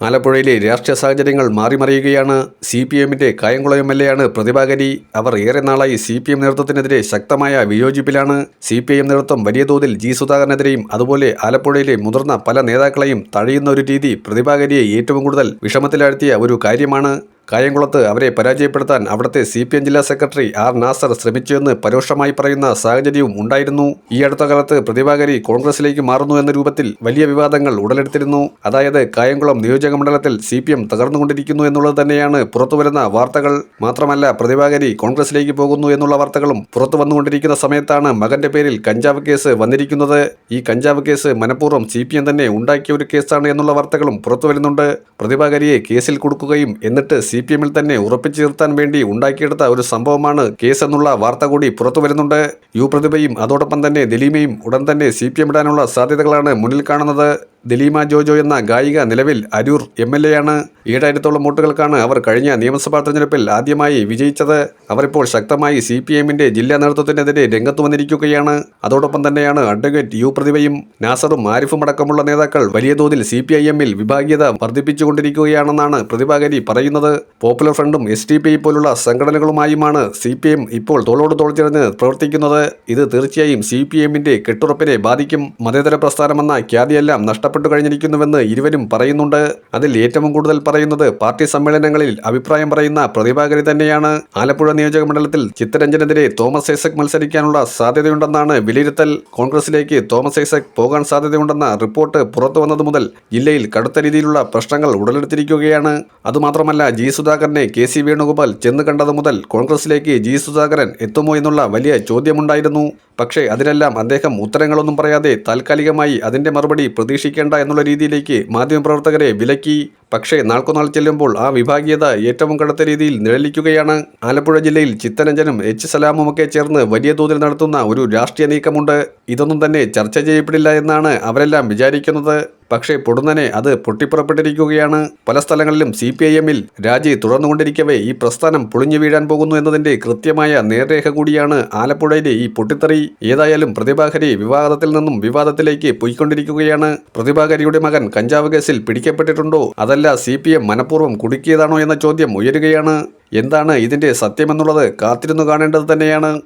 ആലപ്പുഴയിലെ രാഷ്ട്രീയ സാഹചര്യങ്ങൾ മാറിമറിയുകയാണ് സി പി എമ്മിന്റെ കായംകുളം എം എൽ എ ആണ് പ്രതിഭാകരി അവർ ഏറെ നാളായി സി പി എം നേതൃത്വത്തിനെതിരെ ശക്തമായ വിയോജിപ്പിലാണ് സി പി എം നേതൃത്വം വലിയ തോതിൽ ജി സുധാകരനെതിരെയും അതുപോലെ ആലപ്പുഴയിലെ മുതിർന്ന പല നേതാക്കളെയും തഴയുന്ന ഒരു രീതി പ്രതിഭാകരിയെ ഏറ്റവും കൂടുതൽ വിഷമത്തിലാഴ്ത്തിയ ഒരു കാര്യമാണ്. കായംകുളത്ത് അവരെ പരാജയപ്പെടുത്താൻ അവിടുത്തെ സി പി എം ജില്ലാ സെക്രട്ടറി ആർ നാസർ ശ്രമിച്ചുവെന്ന് പരോക്ഷമായി പറയുന്ന സാഹചര്യവും ഉണ്ടായിരുന്നു. ഈ അടുത്ത കാലത്ത് പ്രതിഭാകരി കോൺഗ്രസിലേക്ക് മാറുന്നു എന്ന രൂപത്തിൽ വലിയ വിവാദങ്ങൾ ഉടലെടുത്തിരുന്നു. അതായത് കായംകുളം നിയോജക മണ്ഡലത്തിൽ സി പി എം തകർന്നുകൊണ്ടിരിക്കുന്നു എന്നുള്ളത് തന്നെയാണ് പുറത്തുവരുന്ന വാർത്തകൾ. മാത്രമല്ല പ്രതിഭാകരി കോൺഗ്രസിലേക്ക് പോകുന്നു എന്നുള്ള വാർത്തകളും പുറത്തു വന്നുകൊണ്ടിരിക്കുന്ന സമയത്താണ് മകന്റെ പേരിൽ കഞ്ചാവ് കേസ് വന്നിരിക്കുന്നത്. ഈ കഞ്ചാവ് കേസ് മനഃപൂർവം സി പി എം തന്നെ ഉണ്ടാക്കിയ ഒരു കേസാണ് എന്നുള്ള വാർത്തകളും പുറത്തുവരുന്നുണ്ട്. പ്രതിഭാകരിയെ കേസിൽ കൊടുക്കുകയും എന്നിട്ട് സി പി എമ്മിൽ തന്നെ ഉറപ്പിച്ചു നിർത്താൻ വേണ്ടി ഉണ്ടാക്കിയെടുത്ത ഒരു സംഭവമാണ് കേസ് എന്നുള്ള വാർത്ത കൂടി പുറത്തു വരുന്നുണ്ട്. യു പ്രതിഭയും അതോടൊപ്പം തന്നെ ദിലീമയും ഉടൻ തന്നെ സി പി എം ഇടാനുള്ള സാധ്യതകളാണ് മുന്നിൽ കാണുന്നത്. ദലീമ ജോജോ എന്ന ഗായിക നിലവിൽ അരൂർ എം എൽ എ ആണ് ഏഴായിരത്തോളം വോട്ടുകൾക്കാണ് അവർ കഴിഞ്ഞ നിയമസഭാ തെരഞ്ഞെടുപ്പിൽ ആദ്യമായി വിജയിച്ചത്. അവരിപ്പോൾ ശക്തമായി സി പി എമ്മിന്റെ ജില്ലാ നേതൃത്വത്തിനെതിരെ രംഗത്ത് വന്നിരിക്കുകയാണ്. അതോടൊപ്പം തന്നെയാണ് അഡ്വക്കേറ്റ് യു പ്രതിഭയും നാസറും ആരിഫും അടക്കമുള്ള നേതാക്കൾ വലിയ തോതിൽ സി പി ഐ എമ്മിൽ വിഭാഗീയത വർദ്ധിപ്പിച്ചുകൊണ്ടിരിക്കുകയാണെന്നാണ് പ്രതിഭാകരി പറയുന്നത്. പോപ്പുലർ ഫ്രണ്ടും എസ് ടി പി പോലുള്ള സംഘടനകളുമായുമാണ് സി പി എം ഇപ്പോൾ തോളോട് തോൾ ചേർന്ന് പ്രവർത്തിക്കുന്നത്. ഇത് തീർച്ചയായും സി പി എമ്മിന്റെ കെട്ടുറപ്പിനെ ബാധിക്കും. മതേതര പ്രസ്ഥാനമെന്ന ഖ്യാതിയെല്ലാം നഷ്ടപ്പെട്ടു കഴിഞ്ഞിരിക്കുന്നുവെന്ന് ഇരുവരും പറയുന്നുണ്ട്. അതിൽ ഏറ്റവും കൂടുതൽ പറയുന്നത് പാർട്ടി സമ്മേളനങ്ങളിൽ അഭിപ്രായം പറയുന്ന പ്രതിഭാകരി തന്നെയാണ്. ആലപ്പുഴ നിയോജക മണ്ഡലത്തിൽ ചിത്തരഞ്ജനെതിരെ തോമസ് ഐസക് മത്സരിക്കാനുള്ള സാധ്യതയുണ്ടെന്നാണ് വിലയിരുത്തൽ. കോൺഗ്രസിലേക്ക് തോമസ് ഐസക് പോകാൻ സാധ്യതയുണ്ടെന്ന റിപ്പോർട്ട് പുറത്തു വന്നത് മുതൽ ജില്ലയിൽ കടുത്ത രീതിയിലുള്ള പ്രശ്നങ്ങൾ ഉടലെടുത്തിരിക്കുകയാണ്. അതുമാത്രമല്ല ജി സുധാകരനെ കെ സി വേണുഗോപാൽ ചെന്ന് കണ്ടത് മുതൽ കോൺഗ്രസിലേക്ക് ജി സുധാകരൻ എത്തുമോ എന്നുള്ള വലിയ ചോദ്യമുണ്ടായിരുന്നു. പക്ഷേ അതിനെല്ലാം അദ്ദേഹം ഉത്തരങ്ങളൊന്നും പറയാതെ താൽക്കാലികമായി അതിന്റെ മറുപടി പ്രതീക്ഷിക്കേണ്ട എന്നുള്ള രീതിയിലേക്ക് മാധ്യമപ്രവർത്തകരെ വിലക്കി പക്ഷേ നാൾക്കുനാൾ ചെല്ലുമ്പോൾ ആ വിഭാഗീയത ഏറ്റവും കടുത്ത രീതിയിൽ നിഴലിക്കുകയാണ്. ആലപ്പുഴ ജില്ലയിൽ ചിത്തരഞ്ജനും എച്ച് സലാമുമൊക്കെ ചേർന്ന് വലിയ തോതിൽ നടത്തുന്ന ഒരു രാഷ്ട്രീയ നീക്കമുണ്ട്. ഇതൊന്നും തന്നെ ചർച്ച ചെയ്യപ്പെടില്ല എന്നാണ് അവരെല്ലാം വിചാരിക്കുന്നത്. പക്ഷേ പൊടുന്നനെ അത് പൊട്ടിപ്പുറപ്പെട്ടിരിക്കുകയാണ്. പല സ്ഥലങ്ങളിലും സി പി ഐ എമ്മിൽ രാജി തുടർന്നുകൊണ്ടിരിക്കവേ ഈ പ്രസ്ഥാനം പൊളിഞ്ഞു വീഴാൻ പോകുന്നു എന്നതിന്റെ കൃത്യമായ നേർരേഖ കൂടിയാണ് ആലപ്പുഴയിലെ ഈ പൊട്ടിത്തെറി. ഏതായാലും പ്രതിഭാകരി വിവാദത്തിൽ നിന്നും വിവാദത്തിലേക്ക് പോയിക്കൊണ്ടിരിക്കുകയാണ്. പ്രതിഭാകരിയുടെ മകൻ കഞ്ചാവ് കേസിൽ പിടിക്കപ്പെട്ടിട്ടുണ്ടോ? അതല്ല സി പി എം മനഃപൂർവം കുടുക്കിയതാണോ എന്ന ചോദ്യം ഉയരുകയാണ്. എന്താണ് ഇതിന്റെ സത്യമെന്നുള്ളത് കാത്തിരുന്നു കാണേണ്ടത് തന്നെയാണ്.